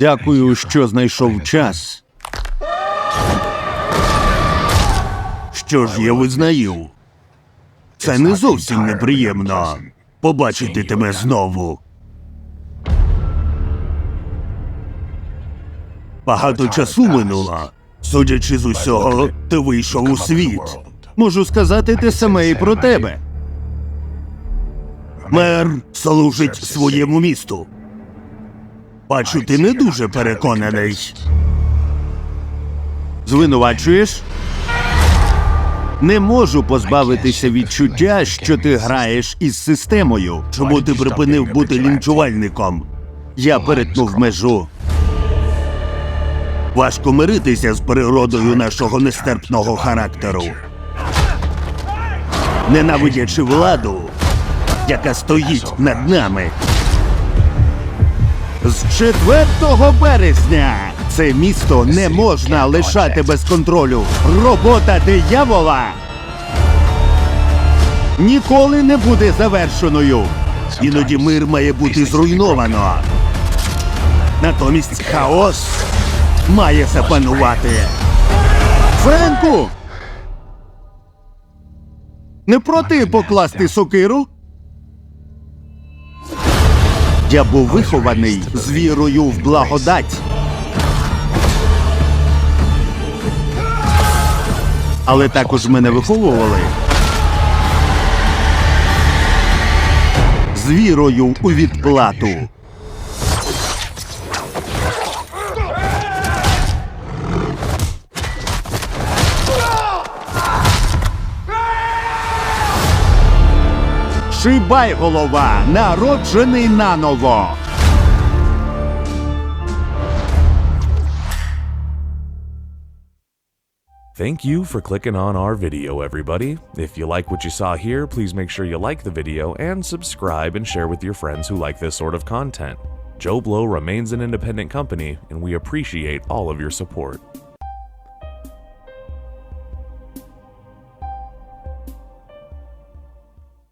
Дякую, що знайшов час. Що ж я визнаю? Це не зовсім неприємно побачити тебе знову. Багато часу минуло. Судячи з усього, ти вийшов у світ. Можу сказати те саме і про тебе. Мер служить своєму місту. Бачу, ти не дуже переконаний. Звинувачуєш? Не можу позбавитися відчуття, що ти граєш із системою. Чому ти припинив бути лінчувальником? Я перетнув межу. Важко миритися з природою нашого нестерпного характеру. Ненавидячи владу, яка стоїть над нами. З 4 березня це місто не можна лишати без контролю. Робота диявола ніколи не буде завершеною. Іноді мир має бути зруйновано. Натомість хаос має запанувати. Френку! Не проти покласти сокиру? Я був вихований з вірою в благодать. Але також мене виховували з вірою у відплату. Шибай голова, народжений наново. Thank you for clicking on our video, everybody. If you like what you saw here, please make sure you like the video and subscribe and share with your friends who like this sort of content. Joe Blow remains an independent company, and we appreciate all of your support.